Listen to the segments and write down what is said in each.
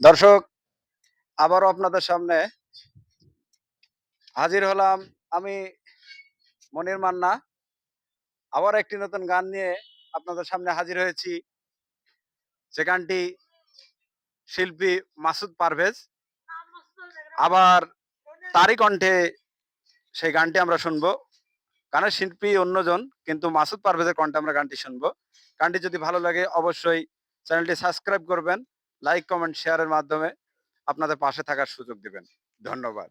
দর্শক, আবারও আপনাদের সামনে হাজির হলাম আমি মনির মান্না। আবার একটি নতুন গান নিয়ে আপনাদের সামনে হাজির হয়েছি। যে গানটি শিল্পী মাসুদ পারভেজ আবার তারই কণ্ঠে সেই গানটি আমরা শুনব। গানের শিল্পী অন্যজন, কিন্তু মাসুদ পারভেজের কণ্ঠে আমরা গানটি শুনব। গানটি যদি ভালো লাগে অবশ্যই চ্যানেলটি সাবস্ক্রাইব করবেন। লাইক কমেন্ট শেয়ারের মাধ্যমে আপনাদের পাশে থাকার সুযোগ দিবেন। ধন্যবাদ।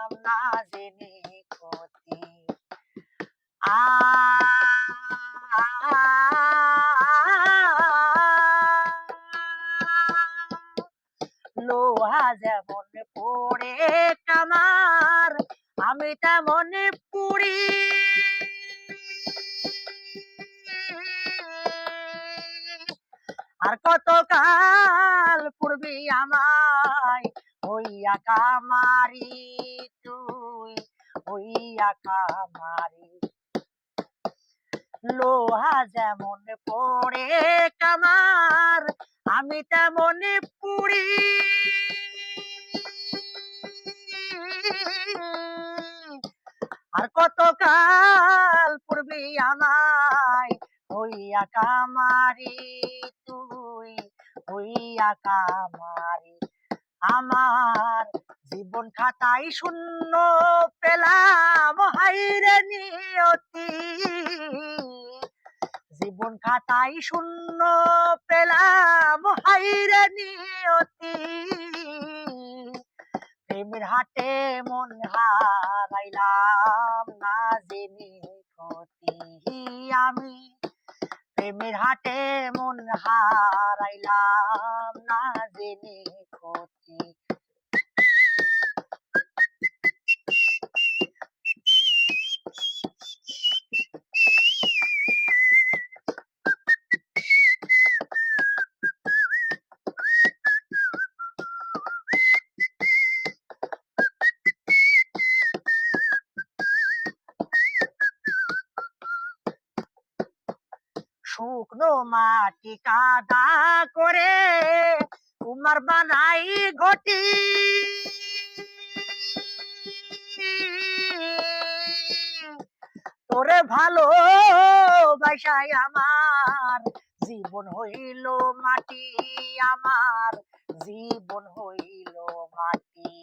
লোহা যেমন পড়ে কামার, আমি তেমন পুরি আর কত কাল পূর্বে আমায়? হইয়া কামারি তুই, হইয়া কামারি লোহা যেমন পড়ে কামার, আমি তেমন পুরি। আর কত কাল পূর্বে আমায় হইয়া কামারি তুই, হইয়া কামারি আমার জীবন খাতাই শূন্য পেলাম। হাইরে নিয়তি! জীবন খাতাই শূন্য পেলাম হাইরে নিয়তি। প্রেমের হাটে মন হারাইলাম না জেনে ক্ষতি আমি। প্রেমের হাটে মন হারাইলাম না জেনে ক্ষতি শুকনো মাটি কাদা করে তোমার বানাই ঘটি। তোরে ভালো বাসায় আমার জীবন হইল মাটি, আমার জীবন হইল মাটি।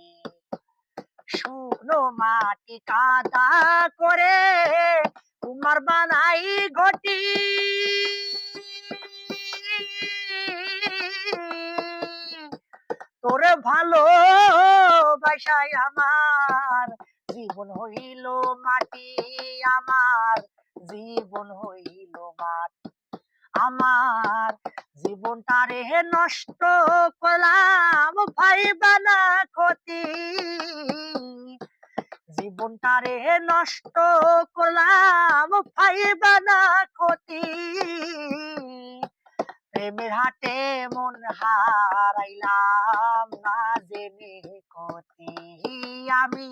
শুকনো মাটি কাদা করে তোমার বানাই ঘটি। তোরে ভালো বাসায় আমার। জীবন হইল মাটি আমার। জীবন হইল মাটি আমার। জীবনটারে নষ্ট করলাম ভাই বানা ক্ষতি। জীবনটারে নষ্ট করলাম ভাই বানা ক্ষতি। প্রেমের হাটে মন হারাইলাম না জেনে কতি আমি।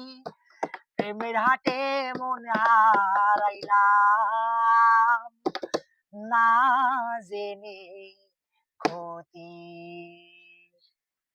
প্রেমের হাটে মন হারাইলাম না জেনে ক্ষতি